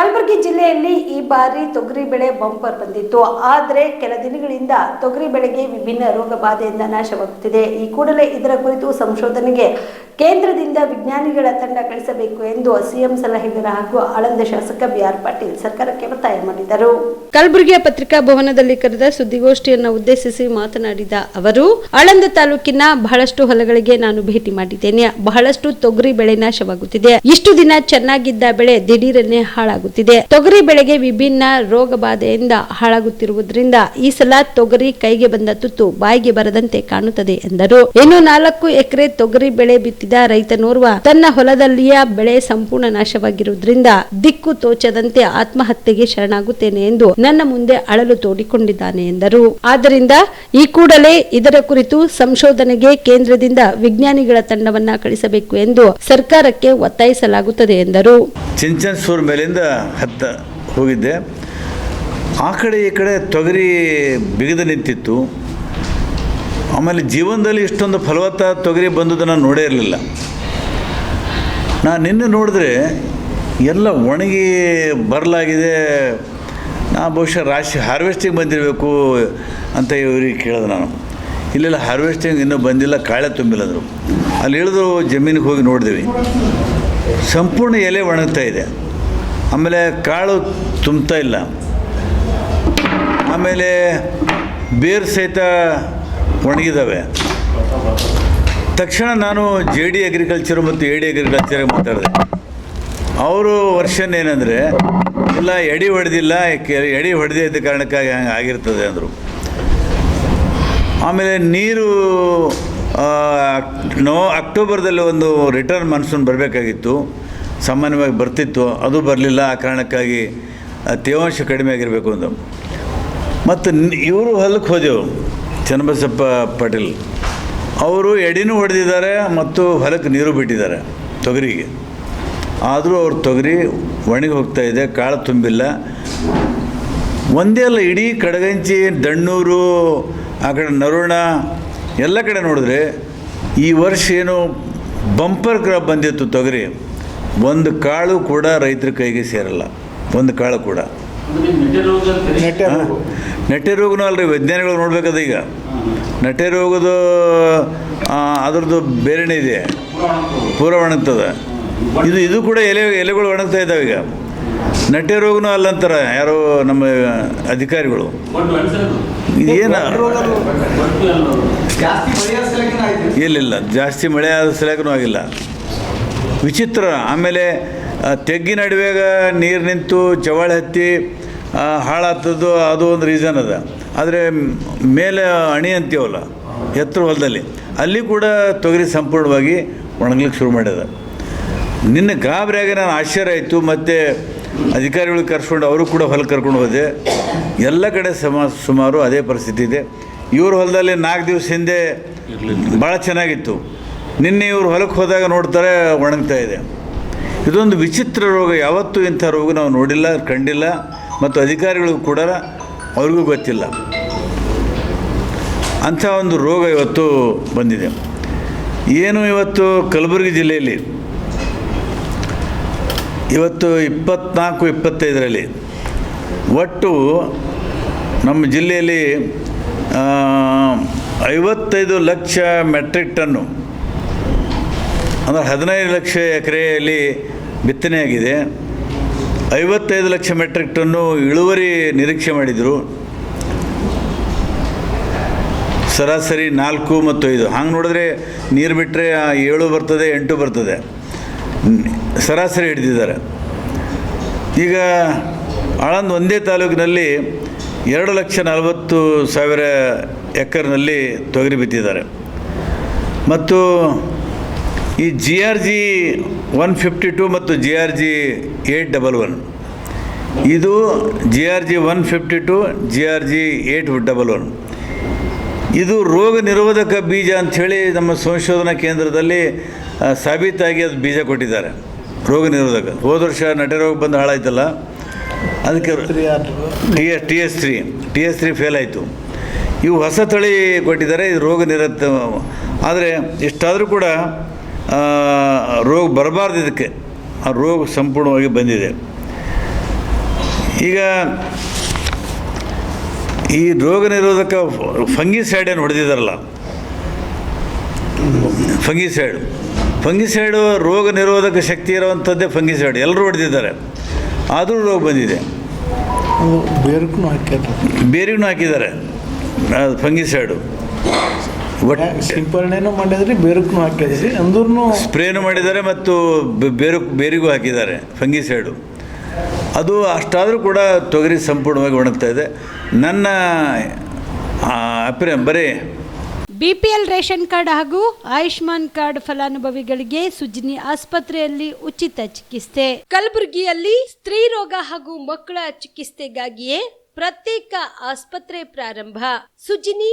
ಕಲಬುರಗಿ ಜಿಲ್ಲೆಯಲ್ಲಿ ಈ ಬಾರಿ ತೊಗರಿ ಬೆಳೆ ಬಂಪರ್ ಬಂದಿತ್ತು. ಆದರೆ ಕೆಲ ದಿನಗಳಿಂದ ತೊಗರಿ ಬೆಳೆಗೆ ವಿಭಿನ್ನ ರೋಗ ಬಾಧೆಯಿಂದ ನಾಶವಾಗುತ್ತಿದೆ. ಈ ಕೂಡಲೇ ಇದರ ಕುರಿತು ಸಂಶೋಧನೆಗೆ ಕೇಂದ್ರದಿಂದ ವಿಜ್ಞಾನಿಗಳ ತಂಡ ಕಳಿಸಬೇಕು ಎಂದು ಸಿಎಂ ಸಲಹೆಗಾರ ಹಾಗೂ ಆಳಂದ ಶಾಸಕ ಬಿಆರ್ ಪಾಟೀಲ್ ಸರ್ಕಾರಕ್ಕೆ ಒತ್ತಾಯ ಮಾಡಿದರು. ಕಲಬುರಗಿಯ ಪತ್ರಿಕಾ ಭವನದಲ್ಲಿ ಕರೆದ ಸುದ್ದಿಗೋಷ್ಠಿಯನ್ನು ಉದ್ದೇಶಿಸಿ ಮಾತನಾಡಿದ ಅವರು, ಆಳಂದ ತಾಲೂಕಿನ ಬಹಳಷ್ಟು ಹೊಲಗಳಿಗೆ ನಾನು ಭೇಟಿ ಮಾಡಿದ್ದೇನೆ. ಬಹಳಷ್ಟು ತೊಗರಿ ಬೆಳೆ ನಾಶವಾಗುತ್ತಿದೆ. ಇಷ್ಟು ದಿನ ಚೆನ್ನಾಗಿದ್ದ ಬೆಳೆ ದಿಢೀರನೆ ಹಾಳಾಗುತ್ತಿದೆ. ತೊಗರಿ ಬೆಳೆಗೆ ವಿಭಿನ್ನ ರೋಗ ಬಾಧೆಯಿಂದ ಹಾಳಾಗುತ್ತಿರುವುದರಿಂದ ಈ ಸಲ ತೊಗರಿ ಕೈಗೆ ಬಂದ ತುತ್ತು ಬಾಯಿಗೆ ಬರದಂತೆ ಕಾಣುತ್ತದೆ ಎಂದರು. ಇನ್ನು ನಾಲ್ಕು ಎಕರೆ ತೊಗರಿ ಬೆಳೆ ಬಿತ್ತಿದ. ರೈತನೋರ್ವ ತನ್ನ ಹೊಲದಲ್ಲಿಯ ಬೆಳೆ ಸಂಪೂರ್ಣ ನಾಶವಾಗಿರುವುದರಿಂದ ದಿಕ್ಕು ತೋಚದಂತೆ ಆತ್ಮಹತ್ಯೆಗೆ ಶರಣಾಗುತ್ತೇನೆ ಎಂದು ನನ್ನ ಮುಂದೆ ಅಳಲು ತೋಡಿಕೊಂಡಿದ್ದಾನೆ ಎಂದರು. ಆದ್ದರಿಂದ ಈ ಕೂಡಲೇ ಇದರ ಕುರಿತು ಸಂಶೋಧನೆಗೆ ಕೇಂದ್ರದಿಂದ ವಿಜ್ಞಾನಿಗಳ ತಂಡವನ್ನ ಕಳಿಸಬೇಕು ಎಂದು ಸರ್ಕಾರಕ್ಕೆ ಒತ್ತಾಯಿಸಲಾಗುತ್ತದೆ ಎಂದರು. ಚಿಂಚನ್ಸೂರ್ ಮೇಲಿಂದ ಹತ್ತ ಹೋಗಿದ್ದೆ. ಆ ಕಡೆ ಈ ಕಡೆ ತೊಗರಿ ಬಿಗಿದು ನಿಂತಿತ್ತು. ಆಮೇಲೆ ಜೀವನದಲ್ಲಿ ಇಷ್ಟೊಂದು ಫಲವತ್ತ ತೊಗರಿ ಬಂದುದನ್ನು ನೋಡೇ ಇರಲಿಲ್ಲ. ನಾನು ನಿನ್ನೆ ನೋಡಿದ್ರೆ ಎಲ್ಲ ಒಣಗಿ ಬರಲಾಗಿದೆ, ನಾ ಬಹುಶಃ ರಾಶಿ ಹಾರ್ವೆಸ್ಟಿಂಗ್ ಬಂದಿರಬೇಕು ಅಂತ ಇವರಿಗೆ ಕೇಳಿದೆ ನಾನು. ಇಲ್ಲೆಲ್ಲ ಹಾರ್ವೆಸ್ಟಿಂಗ್ ಇನ್ನೂ ಬಂದಿಲ್ಲ, ಕಾಳೆ ತುಂಬಿಲ್ಲ ಅಂದರು ಅಲ್ಲಿ ಇಳಿದು ಜಮೀನಿಗೆ ಹೋಗಿ ನೋಡಿದ್ವಿ. ಸಂಪೂರ್ಣ ಎಲೆ ಒಣಗ್ತಾ ಇದೆ. ಆಮೇಲೆ ಕಾಳು ತುಂಬ್ತಾ ಇಲ್ಲ. ಆಮೇಲೆ ಬೇರು ಸಹಿತ ಒಣಗಿದ್ದಾವೆ ತಕ್ಷಣ ನಾನು ಜೆ ಡಿ ಅಗ್ರಿಕಲ್ಚರ್ ಮತ್ತು ಎ ಡಿ ಅಗ್ರಿಕಲ್ಚರ್ ಮಾತಾಡಿದೆ. ಅವರು ವರ್ಷನ್ ಏನಂದರೆ, ಇಲ್ಲ, ಎಡಿ ಹೊಡೆದಿಲ್ಲ ಎಡಿ ಹೊಡೆದೇ ಇದ್ದ ಕಾರಣಕ್ಕಾಗಿ ಹಂಗೆ ಆಗಿರ್ತದೆ ಅಂದರು. ಆಮೇಲೆ ನೀರು ನೋ, ಅಕ್ಟೋಬರ್ದಲ್ಲಿ ಒಂದು ರಿಟರ್ನ್ ಮಾನ್ಸೂನ್ ಬರಬೇಕಾಗಿತ್ತು. ಸಾಮಾನ್ಯವಾಗಿ ಬರ್ತಿತ್ತು, ಅದು ಬರಲಿಲ್ಲ, ಆ ಕಾರಣಕ್ಕಾಗಿ ತೇವಾಂಶ ಕಡಿಮೆ ಆಗಿರಬೇಕು ಅಂತ ಮತ್ತು ಇವರು ಹೊಲಕ್ಕೆ ಹೋದೆವು. ಚನ್ನಬಸಪ್ಪ ಪಾಟೀಲ್. ಅವರು ಎಡಿನೂ ಹೊಡೆದಿದ್ದಾರೆ ಮತ್ತು ಹೊಲಕ್ಕೆ ನೀರು ಬಿಟ್ಟಿದ್ದಾರೆ ತೊಗರಿಗೆ. ಆದರೂ ಅವ್ರ ತೊಗರಿ ಒಣಗಿ ಹೋಗ್ತಾ ಇದೆ ಕಾಳು ತುಂಬಿಲ್ಲ. ಒಂದೇ ಅಲ್ಲ ಇಡೀ ಕಡಗಂಚಿ ದಣ್ಣೂರು ಆ ಕಡೆ ನರುಣ ಎಲ್ಲ ಕಡೆ ನೋಡಿದ್ರೆ ಈ ವರ್ಷ ಏನು ಬಂಪರ್ ಕ್ರಾಪ್ ಬಂದಿತ್ತು ತೊಗರಿ. ಒಂದು ಕಾಳು ಕೂಡ ರೈತರ ಕೈಗೆ ಸೇರಲ್ಲ. ಒಂದು ಕಾಳು ಕೂಡ. ನೆಟ್ಟೆ ರೋಗನೂ ಅಲ್ರಿ ವಿಜ್ಞಾನಿಗಳು ನೋಡ್ಬೇಕದ ಈಗ ನಟೆ ರೋಗದ ಅದ್ರದ್ದು ಬೇರೆನೇ ಇದೆ. ಪೂರ ಒಣಗ್ತದೆ ಇದು ಇದು ಕೂಡ ಎಲೆ ಎಲೆಗಳು ಒಣಗ್ತಾ ಇದ್ದಾವೆ ಈಗ. ನಟೆ ರೋಗನೂ ಅಲ್ಲಂತಾರೆ ಯಾರೋ ನಮ್ಮ ಅಧಿಕಾರಿಗಳು. ಏನು ಇಲ್ಲಿಲ್ಲ ಜಾಸ್ತಿ ಮಳೆ ಆದ ಸಲಕನೂ ಆಗಿಲ್ಲ. ವಿಚಿತ್ರ. ಆಮೇಲೆ ತೆಗ್ಗಿ ನಡುವೆಗ ನೀರು ನಿಂತು ಜವಳ ಹತ್ತಿ ಹಾಳಾಗ್ತದ್ದು ಅದು ಒಂದು ರೀಸನ್ ಅದ. ಆದರೆ ಮೇಲೆ ಅಣಿ ಅಂತೀವಲ್ಲ ಎತ್ತರ ಹೊಲದಲ್ಲಿ, ಅಲ್ಲಿ ಕೂಡ ತೊಗರಿ ಸಂಪೂರ್ಣವಾಗಿ ಒಣಗ್ಲಿಕ್ಕೆ ಶುರು ಮಾಡ್ಯದ ನಿನ್ನ ಗಾಬರಿಯಾಗಿ ನಾನು ಆಶ್ಚರ್ಯ ಆಯಿತು, ಮತ್ತು ಅಧಿಕಾರಿಗಳು ಕರ್ಸ್ಕೊಂಡು ಅವರು ಕೂಡ ಹೊಲಕ್ಕೆ ಕರ್ಕೊಂಡು ಹೋದೆ. ಎಲ್ಲ ಕಡೆ ಸಮ, ಸುಮಾರು ಅದೇ ಪರಿಸ್ಥಿತಿ ಇದೆ. ಇವ್ರ ಹೊಲದಲ್ಲಿ ನಾಲ್ಕು ದಿವಸ ಹಿಂದೆ ಭಾಳ ಚೆನ್ನಾಗಿತ್ತು. ನಿನ್ನೆ ಇವ್ರು ಹೊಲಕ್ಕೆ ಹೋದಾಗ ನೋಡ್ತಾರೆ ಒಣಗ್ತಾ ಇದೆ. ಇದೊಂದು ವಿಚಿತ್ರ ರೋಗ, ಯಾವತ್ತೂ ಇಂಥ ರೋಗ ನಾವು ನೋಡಿಲ್ಲ, ಕಂಡಿಲ್ಲ, ಮತ್ತು ಅಧಿಕಾರಿಗಳಿಗೂ ಕೂಡ ಅವ್ರಿಗೂ ಗೊತ್ತಿಲ್ಲ. ಅಂಥ ಒಂದು ರೋಗ ಇವತ್ತು ಬಂದಿದೆ. ಏನು ಇವತ್ತು ಕಲಬುರಗಿ ಜಿಲ್ಲೆಯಲ್ಲಿ? ಇವತ್ತು ಇಪ್ಪತ್ನಾಲ್ಕು, ಇಪ್ಪತ್ತೈದರಲ್ಲಿ ಒಟ್ಟು ನಮ್ಮ ಜಿಲ್ಲೆಯಲ್ಲಿ ಐವತ್ತೈದು ಲಕ್ಷ ಮೆಟ್ರಿಕ್ ಟನ್ನು, ಅಂದರೆ ಹದಿನೈದು ಲಕ್ಷ ಎಕರೆಯಲ್ಲಿ ಬಿತ್ತನೆಯಾಗಿದೆ. ಐವತ್ತೈದು ಲಕ್ಷ ಮೆಟ್ರಿಕ್ ಟನ್ನು ಇಳುವರಿ ನಿರೀಕ್ಷೆ ಮಾಡಿದರು. ಸರಾಸರಿ ನಾಲ್ಕು ಮತ್ತು ಐದು. ಹಂಗೆ ನೋಡಿದ್ರೆ ನೀರು ಬಿಟ್ಟರೆ ಏಳು ಬರ್ತದೆ, ಎಂಟು ಬರ್ತದೆ. ಸರಾಸರಿ ಹಿಡಿದಿದ್ದಾರೆ. ಈಗ ಆಳಂದ್ ಒಂದೇ ತಾಲೂಕಿನಲ್ಲಿ ಎರಡು ಲಕ್ಷ ನಲವತ್ತು ಸಾವಿರ ಎಕರ್ನಲ್ಲಿ ತೊಗರಿ ಬಿತ್ತಿದ್ದಾರೆ. ಮತ್ತು ಈ G R G one fifty two ಮತ್ತು G R G eight double one ಇದು G R G one fifty two G R G eight double one ಇದು ರೋಗ ನಿರೋಧಕ ಬೀಜ ಅಂಥೇಳಿ ನಮ್ಮ ಸಂಶೋಧನಾ ಕೇಂದ್ರದಲ್ಲಿ ಸಾಬೀತಾಗಿ ಅದು ಬೀಜ ಕೊಟ್ಟಿದ್ದಾರೆ. ರೋಗ ನಿರೋಧಕ. ಹೋದ ವರ್ಷ ನಟ ರೋಗ ಬಂದು ಹಾಳಾಯ್ತಲ್ಲ. ಅದಕ್ಕೆ T S T S three T S three fail ಆಯಿತು. ಇವು ಹೊಸ ತಳಿ ಕೊಟ್ಟಿದ್ದಾರೆ, ಇದು ರೋಗ ನಿರತ ಆದರೆ ಇಷ್ಟಾದರೂ ಕೂಡ ರೋಗ ಬರಬಾರ್ದು ಇದಕ್ಕೆ. ಆ ರೋಗ ಸಂಪೂರ್ಣವಾಗಿ ಬಂದಿದೆ. ಈಗ ಈ ರೋಗ ನಿರೋಧಕ ಫಂಗಿಸೈಡ್ ಏನು ಹೊಡೆದಿದ್ದಾರಲ್ಲ? ಫಂಗಿಸೈಡ್. ಫಂಗಿಸೈಡು ರೋಗ ನಿರೋಧಕ ಶಕ್ತಿ ಇರುವಂಥದ್ದೇ ಫಂಗಿಸೈಡ್. ಎಲ್ಲರೂ ಹೊಡೆದಿದ್ದಾರೆ. ಆದರೂ ರೋಗ ಬಂದಿದೆ. ಬೇರೆಗೂ ಹಾಕಿದ್ದಾರೆ ಬೇರೆಗೂ ಹಾಕಿದ್ದಾರೆ. ಫಂಗಿಸೈಡು. ಒಟ್ಟು ಸಿಂಪರಣೆನೂ ಮಾಡಿದ್ರಿ ಬೇರಕ್ಕೂ ಹಾಕಿದ್ರಿ ಅಂದ್ರೂ ಸ್ಪ್ರೇನು ಮಾಡಿದ್ದಾರೆ ಮತ್ತು ಬೇರು ಬೇರಿಗೂ ಹಾಕಿದ್ದಾರೆ ಫಂಗಿಸೈಡು ಅದು ಅಷ್ಟಾದರೂ ಕೂಡ ತೊಗರಿ ಸಂಪೂರ್ಣವಾಗಿ ಒಣಗ್ತಾ ಇದೆ. ನನ್ನ ಅಭಿಪ್ರಾಯ ಬರೀ ಬಿಪಿಎಲ್ ರೇಷನ್ ಕಾರ್ಡ್ ಹಾಗೂ ಆಯುಷ್ಮಾನ್ ಕಾರ್ಡ್ ಫಲಾನುಭವಿಗಳಿಗೆ ಸುಜಿನಿ ಆಸ್ಪತ್ರೆಯಲ್ಲಿ ಉಚಿತ ಚಿಕಿತ್ಸೆ. ಕಲಬುರಗಿಯಲ್ಲಿ ಸ್ತ್ರೀ ರೋಗ ಹಾಗೂ ಮಕ್ಕಳ ಚಿಕಿತ್ಸೆಗಾಗಿಯೇ ಪ್ರತ್ಯೇಕ ಆಸ್ಪತ್ರೆ ಪ್ರಾರಂಭ. ಸುಜಿನಿ